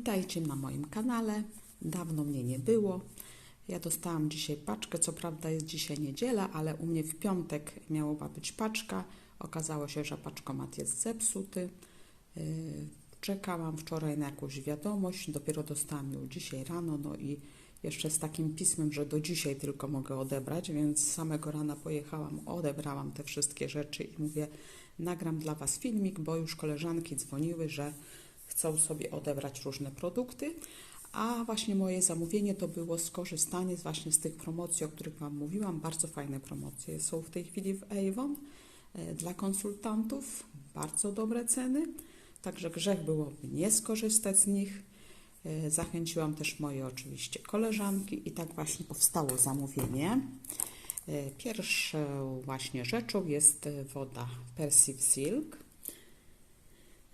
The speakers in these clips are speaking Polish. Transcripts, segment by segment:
Witajcie na moim kanale. Dawno mnie nie było. Ja dostałam dzisiaj paczkę. Co prawda jest dzisiaj niedziela, ale u mnie w piątek miała być paczka. Okazało się, że paczkomat jest zepsuty. Yy, Czekałam wczoraj na jakąś wiadomość. Dopiero dostałam ją dzisiaj rano. No i jeszcze z takim pismem, że do dzisiaj tylko mogę odebrać, więc samego rana pojechałam, odebrałam te wszystkie rzeczy i mówię, nagram dla Was filmik, bo już koleżanki dzwoniły, że chcą sobie odebrać różne produkty, a właśnie moje zamówienie to było skorzystanie właśnie z tych promocji, o których Wam mówiłam. Bardzo fajne promocje są w tej chwili w Avon e, dla konsultantów, bardzo dobre ceny, także grzech byłoby nie skorzystać z nich. E, Zachęciłam też moje oczywiście koleżanki i tak właśnie powstało zamówienie. E, Pierwszą właśnie rzeczą jest woda Persive Silk.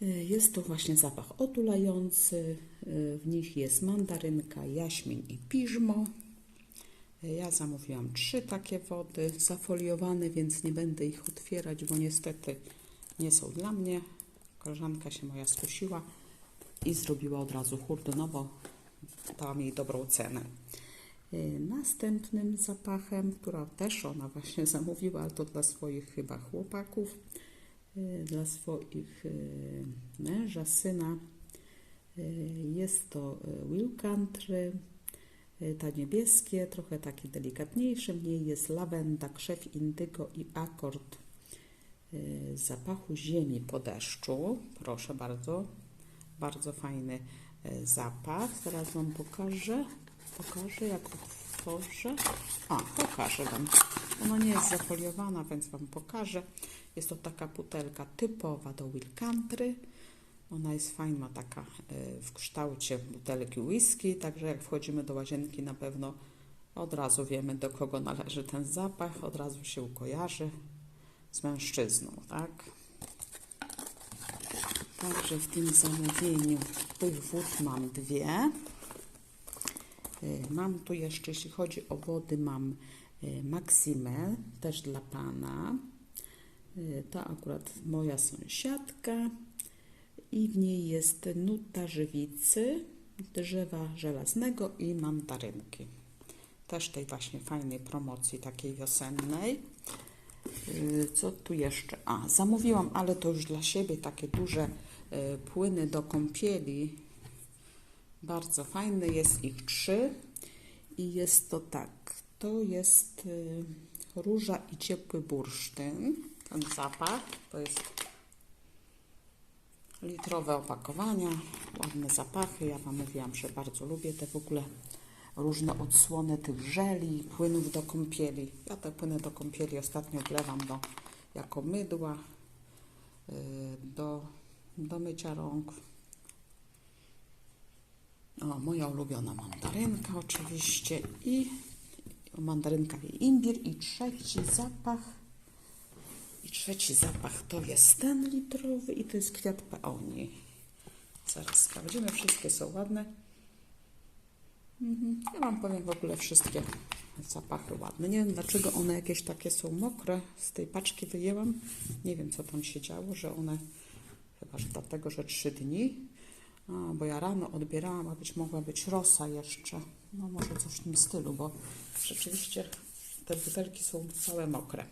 E, Jest to właśnie zapach otulający. E, W nich jest mandarynka, jaśmin i piżmo. E, Ja zamówiłam trzy takie wody, zafoliowane, więc nie będę ich otwierać, bo niestety nie są dla mnie. Koleżanka się moja skusiła i zrobiła od razu hurdę, no bo dałam jej dobrą cenę. Y, Następnym zapachem, która też ona właśnie zamówiła, ale to dla swoich chyba chłopaków, y, dla swoich y, męża, syna. Y, Jest to y, Will Country, y, ta niebieskie, trochę takie delikatniejsze. W niej jest lawenda, krzew indygo i akord y, zapachu ziemi po deszczu. Proszę bardzo, bardzo fajny y, zapach. Zaraz Wam pokażę. Pokażę, jak otworzę. A, pokażę Wam. Ona nie jest zafoliowana, więc Wam pokażę. Jest to taka butelka typowa do Will Country. Ona jest fajna, taka y, w kształcie butelki whisky, także jak wchodzimy do łazienki na pewno od razu wiemy do kogo należy ten zapach, od razu się kojarzy z mężczyzną, tak? Także w tym zamówieniu tych wód mam dwie. Y, Mam tu jeszcze, jeśli chodzi o wody, mam y, Maximę, też dla Pana. Y, To akurat moja sąsiadka i w niej jest nuta żywicy, drzewa żelaznego i mandarynki. Też tej właśnie fajnej promocji, takiej wiosennej. Y, Co tu jeszcze? A, zamówiłam, ale to już dla siebie takie duże y, płyny do kąpieli. Bardzo fajne, jest ich trzy i jest to tak. To jest róża i ciepły bursztyn. Ten zapach to jest litrowe opakowania, ładne zapachy. Ja Wam mówiłam, że bardzo lubię te w ogóle różne odsłony tych żeli, płynów do kąpieli. Ja te płyny do kąpieli ostatnio wlewam do, jako mydła y, do, do mycia rąk. O, moja ulubiona mandarynka oczywiście i mandarynka i imbir i trzeci zapach i trzeci zapach to jest ten litrowy i to jest kwiat peonii. Zaraz sprawdzimy, wszystkie są ładne. Mhm. Ja Wam powiem w ogóle wszystkie zapachy ładne. Nie wiem dlaczego one jakieś takie są mokre. Z tej paczki wyjęłam. Nie wiem co tam się działo, że one chyba, że dlatego, że trzy dni. A, bo ja rano odbierałam, a być mogła być rosa jeszcze. No może coś w tym stylu, bo rzeczywiście te butelki są całe mokre.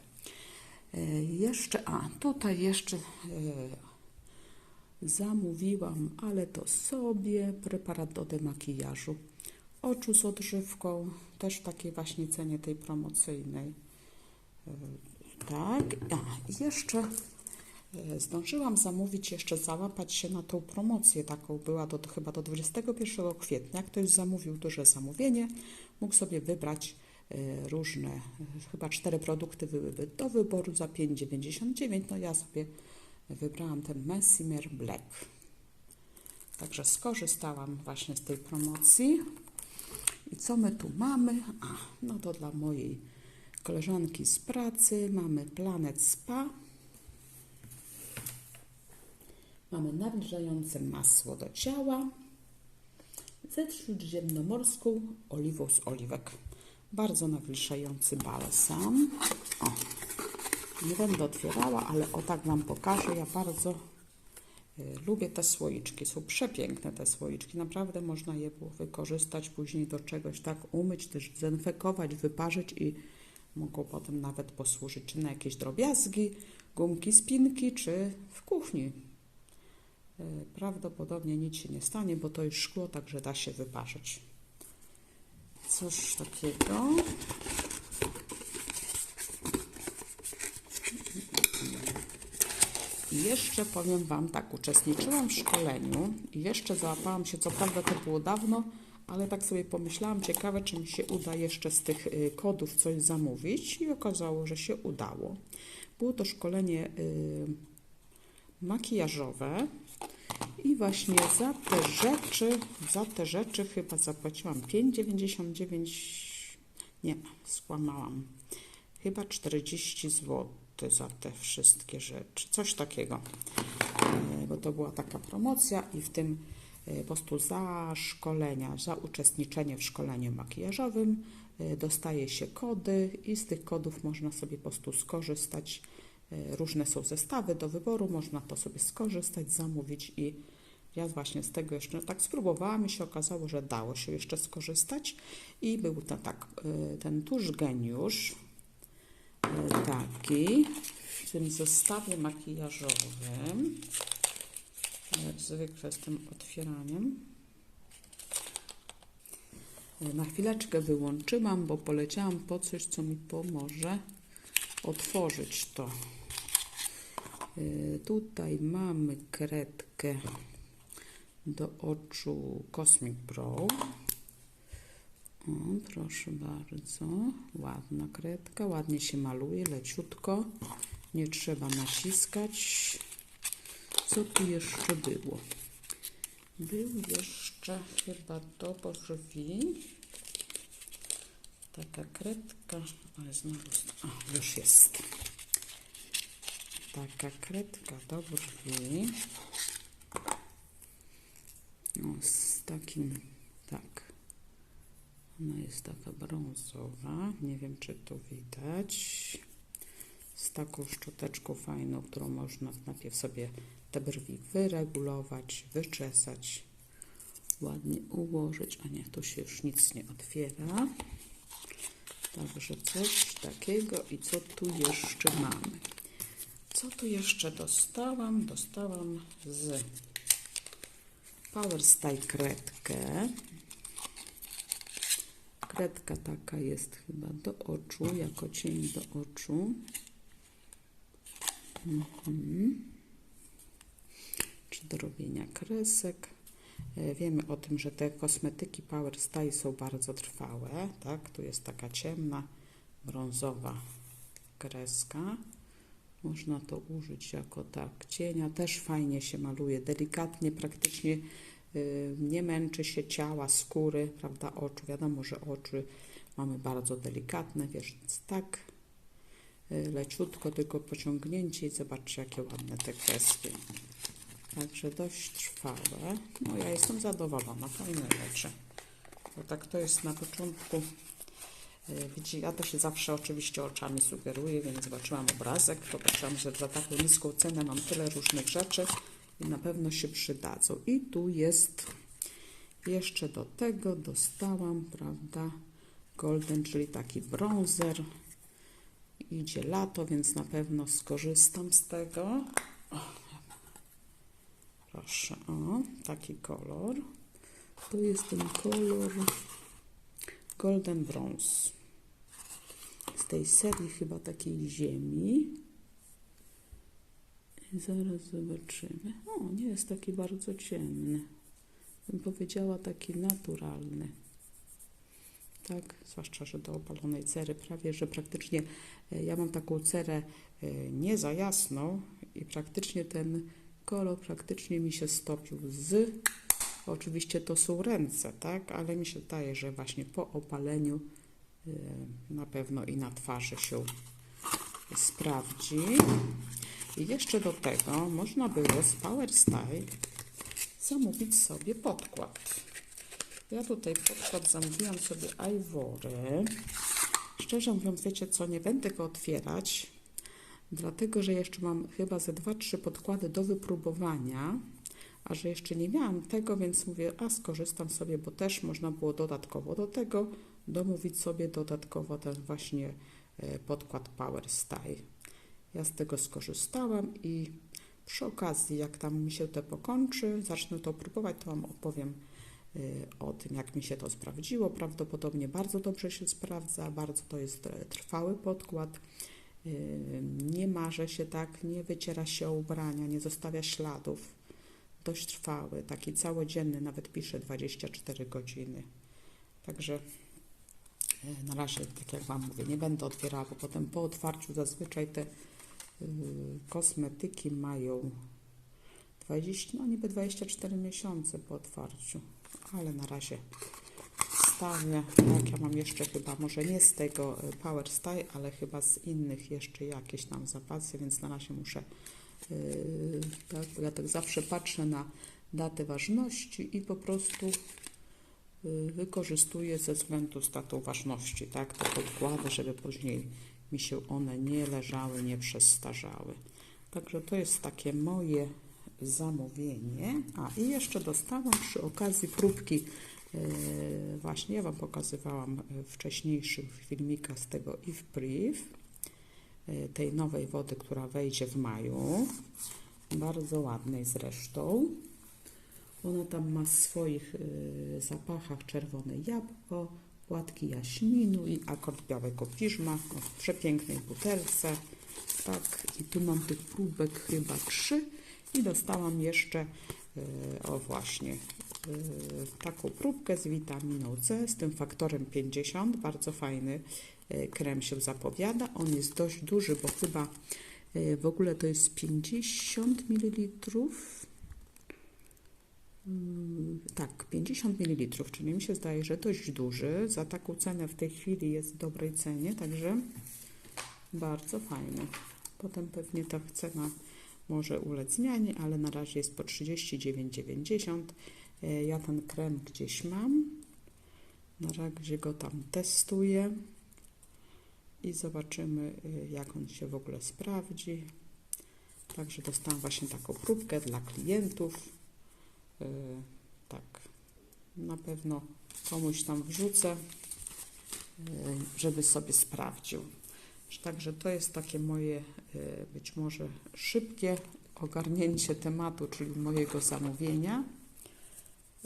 E, Jeszcze, a tutaj jeszcze e, zamówiłam, ale to sobie preparat do demakijażu. Oczu z odżywką, też w takiej właśnie cenie tej promocyjnej. E, Tak, a jeszcze zdążyłam zamówić, jeszcze załapać się na tą promocję, taką była do, chyba do 21 kwietnia. Ktoś zamówił duże zamówienie, mógł sobie wybrać różne, e, chyba cztery produkty byłyby do wyboru za 5,99. No ja sobie wybrałam ten Messimer Black. Także skorzystałam właśnie z tej promocji. I co my tu mamy? A, no to dla mojej koleżanki z pracy mamy Planet Spa. Mamy nawilżające masło do ciała ze śródziemnomorską oliwą z oliwek. Bardzo nawilżający balsam. O, nie będę otwierała, ale o tak Wam pokażę. Ja bardzo Y, Lubię te słoiczki, są przepiękne te słoiczki, naprawdę można je było wykorzystać później do czegoś, tak umyć, też dezynfekować, wyparzyć i mogą potem nawet posłużyć czy na jakieś drobiazgi, gumki, spinki, czy w kuchni. Y, Prawdopodobnie nic się nie stanie, bo to jest szkło, także da się wyparzyć. Cóż takiego. I jeszcze powiem Wam tak, uczestniczyłam w szkoleniu i jeszcze załapałam się, co prawda to było dawno, ale tak sobie pomyślałam, ciekawe, czy mi się uda jeszcze z tych y, kodów coś zamówić i okazało, że się udało. Było to szkolenie y, makijażowe i właśnie za te rzeczy, za te rzeczy chyba zapłaciłam 5,99, nie, skłamałam, chyba 40 zł za te wszystkie rzeczy, coś takiego, E, bo to była taka promocja i w tym e, po prostu za szkolenia, za uczestniczenie w szkoleniu makijażowym e, dostaje się kody i z tych kodów można sobie po prostu skorzystać. E, Różne są zestawy do wyboru, można to sobie skorzystać, zamówić i ja właśnie z tego jeszcze tak spróbowałam i się okazało, że dało się jeszcze skorzystać i był to tak, e, ten tusz geniusz, e, taki w tym zestawie makijażowym, zwykle z tym otwieraniem. Na chwileczkę wyłączyłam, bo poleciałam po coś, co mi pomoże otworzyć to. E, Tutaj mamy kredkę do oczu Cosmic Brow. O, proszę bardzo, ładna kredka, ładnie się maluje, leciutko, nie trzeba naciskać. Co tu jeszcze było? Był jeszcze chyba do brwi taka kredka, ale znowu, o, już jest. Taka kredka do brwi. O, z takim, tak. Ona jest taka brązowa. Nie wiem, czy to widać. Z taką szczoteczką fajną, którą można najpierw sobie te brwi wyregulować, wyczesać, ładnie ułożyć. A nie, tu się już nic nie otwiera. Także coś takiego. I co tu jeszcze mamy? Co tu jeszcze dostałam? Dostałam z Power Style kredkę. Kredka taka jest chyba do oczu, jako cień do oczu. Mhm. Czy do robienia kresek. E, Wiemy o tym, że te kosmetyki Power Style są bardzo trwałe. Tak? Tu jest taka ciemna, brązowa kreska. Można to użyć jako tak cienia. Też fajnie się maluje, delikatnie, praktycznie y, nie męczy się ciała, skóry, prawda, oczu. Wiadomo, że oczy mamy bardzo delikatne, więc tak y, leciutko, tylko pociągnięcie i zobaczcie, jakie ładne te kreski. Także dość trwałe. No ja jestem zadowolona, fajne rzeczy. Bo tak to jest na początku E, Widzi, ja to się zawsze oczywiście oczami sugeruję, więc zobaczyłam obrazek, popatrzyłam, że za taką niską cenę mam tyle różnych rzeczy i na pewno się przydadzą. I tu jest jeszcze do tego dostałam, prawda, golden, czyli taki bronzer. Idzie lato, więc na pewno skorzystam z tego. Proszę, o, taki kolor. Tu jest ten kolor Golden Bronze. Z tej serii chyba takiej ziemi. Zaraz zobaczymy. O, nie jest taki bardzo ciemny. Bym powiedziała taki naturalny. Tak, zwłaszcza, że do opalonej cery prawie, że praktycznie e, ja mam taką cerę e, nie za jasną i praktycznie ten kolor praktycznie mi się stopił z Oczywiście to są ręce, tak? Ale mi się wydaje, że właśnie po opaleniu y, na pewno i na twarzy się sprawdzi. I jeszcze do tego można było z Power Style zamówić sobie podkład. Ja tutaj podkład zamówiłam sobie Ivory. Szczerze mówiąc, wiecie co, nie będę go otwierać, Dlatego, że jeszcze mam chyba ze dwa, trzy podkłady do wypróbowania, a że jeszcze nie miałam tego, więc mówię, a skorzystam sobie, bo też można było dodatkowo do tego domówić sobie dodatkowo ten właśnie e, podkład Power Style. Ja z tego skorzystałam i przy okazji, jak tam mi się to pokończy, zacznę to próbować, to Wam opowiem y, o tym, jak mi się to sprawdziło. Prawdopodobnie bardzo dobrze się sprawdza, bardzo to jest e, trwały podkład. Y, Nie marze się tak, nie wyciera się ubrania, nie zostawia śladów. Dość trwały, taki całodzienny, nawet pisze 24 godziny. Także e, na razie, tak jak Wam mówię, nie będę otwierała, bo potem po otwarciu zazwyczaj te y, kosmetyki mają 20, no niby 24 miesiące po otwarciu, ale na razie tak ja mam jeszcze chyba, może nie z tego y, Power Style, ale chyba z innych jeszcze jakieś tam zapasy, więc na razie muszę, yy, tak, bo ja tak zawsze patrzę na datę ważności i po prostu y, wykorzystuję ze względu z datą ważności, tak, te podkłady, żeby później mi się one nie leżały, nie przestarzały. Także to jest takie moje zamówienie. A i jeszcze dostałam przy okazji próbki, e, właśnie ja Wam pokazywałam w wcześniejszych filmikach z tego If Brief, e, tej nowej wody, która wejdzie w maju. Bardzo ładnej zresztą. Ona tam ma w swoich zapachach czerwone jabłko, płatki jaśminu i akord białego piżma w przepięknej butelce. Tak, i tu mam tych próbek chyba trzy i dostałam jeszcze, o właśnie, taką próbkę z witaminą C, z tym faktorem 50. Bardzo fajny y, krem się zapowiada. On jest dość duży, bo chyba y, w ogóle to jest 50 ml. Mm, Tak, 50 ml, czyli mi się zdaje, że dość duży. Za taką cenę w tej chwili jest w dobrej cenie, także bardzo fajny. Potem pewnie ta cena może ulec zmianie, ale na razie jest po 39,90. E, Ja ten krem gdzieś mam. Na razie go tam testuję i zobaczymy, y, jak on się w ogóle sprawdzi. Także dostałam właśnie taką próbkę dla klientów. Y, Tak, na pewno komuś tam wrzucę, żeby sobie sprawdził. Także to jest takie moje być może szybkie ogarnięcie tematu, czyli mojego zamówienia.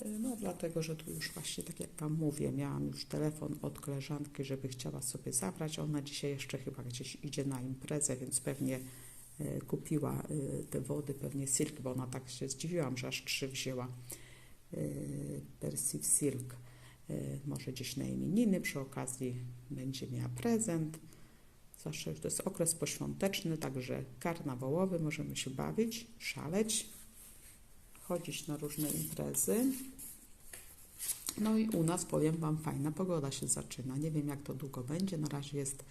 No, dlatego, że tu już właśnie, tak jak Wam mówię, miałam już telefon od koleżanki, żeby chciała sobie zabrać. Ona dzisiaj jeszcze chyba gdzieś idzie na imprezę, więc pewnie y, kupiła y, te wody, pewnie Silk, bo ona tak się zdziwiłam, że aż trzy wzięła y, Persive Silk. Może gdzieś na imieniny, przy okazji będzie miała prezent. Zawsze to jest okres poświąteczny, także karnawałowy, możemy się bawić, szaleć, chodzić na różne imprezy. No i u nas, powiem Wam, fajna pogoda się zaczyna. Nie wiem, jak to długo będzie. Na razie jest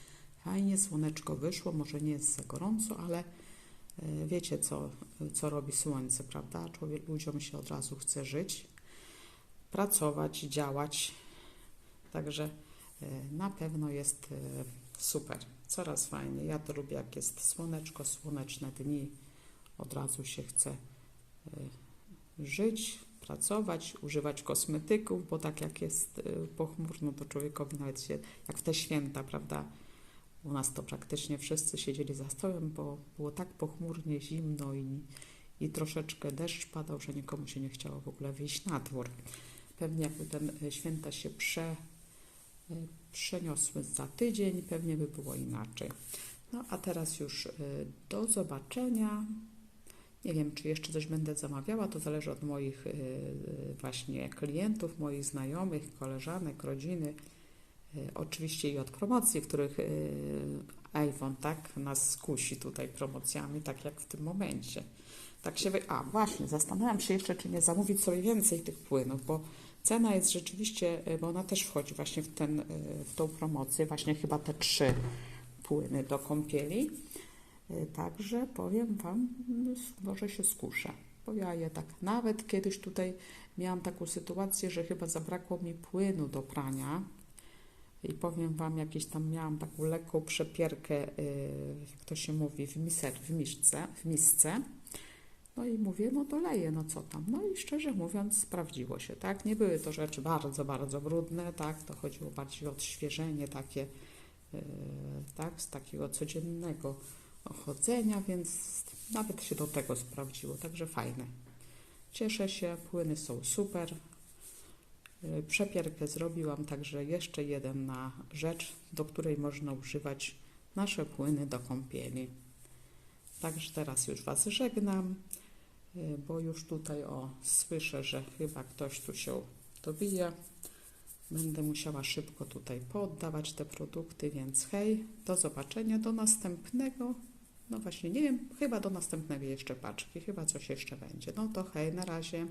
fajnie, słoneczko wyszło, może nie jest za gorąco, ale e, wiecie, co, co robi słońce, prawda? Człowiek, ludziom się od razu chce żyć, pracować, działać. Także e, na pewno jest e, super, coraz fajniej. Ja to lubię, jak jest słoneczko, słoneczne dni. Od razu się chce żyć, pracować, używać kosmetyków, bo tak jak jest y, pochmurno, to człowiekowi nawet się, jak w te święta, prawda? U nas to praktycznie wszyscy siedzieli za stołem, bo było tak pochmurnie, zimno i, i troszeczkę deszcz padał, że nikomu się nie chciało w ogóle wyjść na dwór. Pewnie jakby ten y, święta się prze, y, przeniosły za tydzień, pewnie by było inaczej. No a teraz już do zobaczenia. Nie wiem, czy jeszcze coś będę zamawiała, to zależy od moich y, y, właśnie klientów, moich znajomych, koleżanek, rodziny. Y, Oczywiście i od promocji, których iPhone tak nas skusi tutaj promocjami, tak jak w tym momencie. Tak się wy... A, właśnie, zastanawiam się jeszcze, czy nie zamówić sobie więcej tych płynów, bo cena jest rzeczywiście, bo ona też wchodzi właśnie w, ten, w tą promocję, właśnie chyba te trzy płyny do kąpieli. Y, Także powiem Wam, może się skuszę. Bo ja je tak, nawet kiedyś tutaj miałam taką sytuację, że chyba zabrakło mi płynu do prania. I powiem Wam, jakieś tam miałam taką lekką przepierkę, yy, jak to się mówi, w, miser, w, misce, w misce. No i mówię, no to leję, no co tam. No i szczerze mówiąc, sprawdziło się, tak? Nie były to rzeczy bardzo, bardzo brudne, tak? To chodziło bardziej o odświeżenie takie, yy, tak? Z takiego codziennego chodzenia, więc nawet się do tego sprawdziło, także fajne. Cieszę się, płyny są super. Yy, Przepierkę zrobiłam także jeszcze jeden na rzecz, do której można używać nasze płyny do kąpieli. Także teraz już Was żegnam, yy, bo już tutaj o słyszę, że chyba ktoś tu się dobije. Będę musiała szybko tutaj pooddawać te produkty, więc hej, do zobaczenia, do następnego. No właśnie, nie wiem, chyba do następnego jeszcze paczki, chyba coś jeszcze będzie. No to hej, na razie.